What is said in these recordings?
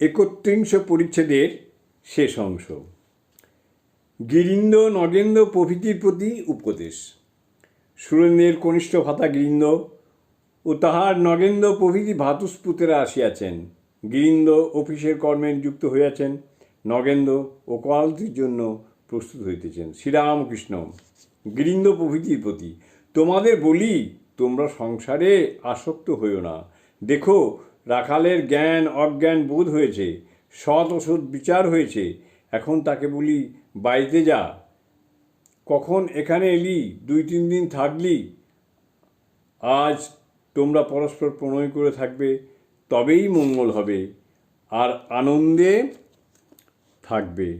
একত্রিংশ পরিচ্ছেদের শেষ অংশ। গিরিন্দ নগেন্দ্র প্রভৃতির প্রতি উপদেশ। সুরেন্দ্রের কনিষ্ঠ ভাতা গিরিন্দ ও তাহার নগেন্দ্র প্রভৃতি ভাতুস্পুতেরা আসিয়াছেন। গিরিন্দ অফিসের কর্মে যুক্ত হইয়াছেন। নগেন্দ্র ও কলালতির জন্য প্রস্তুত হইতেছেন। শ্রীরামকৃষ্ণ, গিরিন্দ প্রভৃতির প্রতি, তোমাদের বলি, তোমরা সংসারে আসক্ত হইও না। দেখো রাখালের জ্ঞান, অজ্ঞান বোধ হয়েছে, সৎ অসৎ বিচার হয়েছে। এখন তাকে বলি, বাড়িতে যা। কখন এখানে এলি? দুই, তিন দিন থাকলি? আজ তোমরা পরস্পর প্রণয় করে থাকবে, তবেই মঙ্গল হবে। আর আনন্দে থাকবে।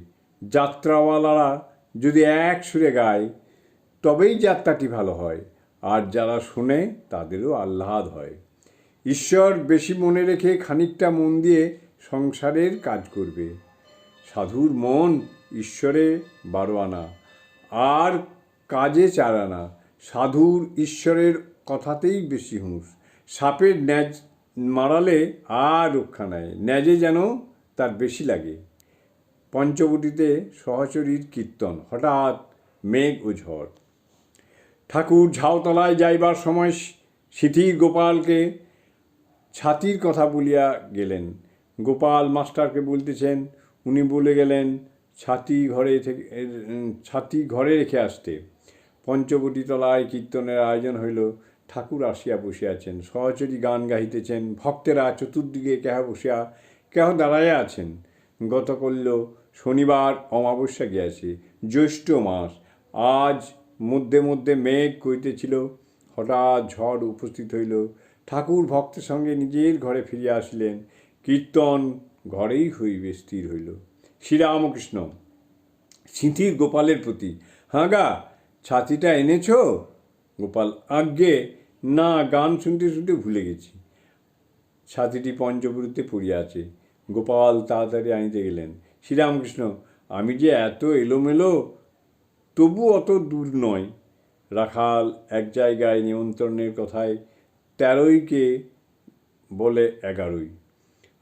যাত্রাওয়ালারা যদি এক সুরে গায়, তবেই যাত্রাটি ভালো হয়। আর যারা শোনে, তাদেরও আহ্লাদ হয়। ঈশ্বর বেশি মনে রেখে খানিকটা মন দিয়ে সংসারের কাজ করবে। সাধুর মন ঈশ্বরে বারো আনা, আর কাজে চার আনা। সাধুর ঈশ্বরের কথাতেই বেশি হুঁশ। সাপের ন্যাজ মারালে আর রক্ষা নেয় ন্যাজে যেন তার বেশি লাগে। পঞ্চবটিতে সহচরীর কীর্তন, হঠাৎ মেঘ ও ঝড়। ঠাকুর ঝাউতলায় যাইবার সময় সিথির গোপালকে ছাতির কথা বলিয়া গেলেন। গোপাল মাস্টারকে বলতেছেন, উনি বলে গেলেন, ছাতি ঘরে থেকে, ছাতি ঘরে রেখে আসতে। পঞ্চবটি তলায় কীর্তনের আয়োজন হইল। ঠাকুর আসিয়া বসিয়াছেন, সহচরী গান গাহিতেছেন, ভক্তেরা চতুর্দিকে কেহ বসিয়া, কেহ দাঁড়াইয়া আছেন। গত করল শনিবার অমাবস্যা গিয়াছে, জ্যৈষ্ঠ মাস। আজ মধ্যে মধ্যে মেঘ করিতেছিল। হঠাৎ ঝড় উপস্থিত হইল। ঠাকুর ভক্তের সঙ্গে নিজের ঘরে ফিরিয়া আসিলেন। কীর্তন ঘরেই হইবে, স্থির হইল। শ্রীরামকৃষ্ণ, সিঁথির গোপালের প্রতি হাঁ গা, ছাতিটা এনেছ? গোপাল, আজ্ঞে, না, গান শুনতে শুনতে ভুলে গেছি। ছাতিটি পঞ্চপুরীতে পড়িয়া আছে। গোপাল তাড়াতাড়ি আনিতে গেলেন। শ্রীরামকৃষ্ণ, আমি যে এত এলোমেলো, তবু অত দূর নয়। রাখাল এক জায়গায় নিমন্ত্রণের কথায় তেরোইকে বলে এগারোই।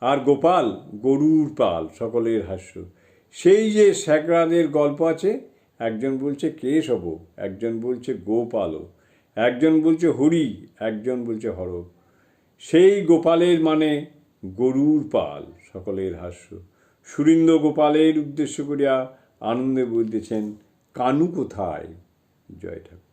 আর গোপাল গরুর পাল, সকলের হাস্য। সেই যে স্যাকরাদের গল্প আছে, একজন বলছে কেশব, একজন বলছে গোপালও একজন বলছে হরি, একজন বলছে হর সেই গোপালের মানে গরুর পাল, সকলের হাস্য। সুরিন্দ গোপালের উদ্দেশ্য করিয়া আনন্দে বলতেছেন, কানু কোথায়? জয় ঠাকুর।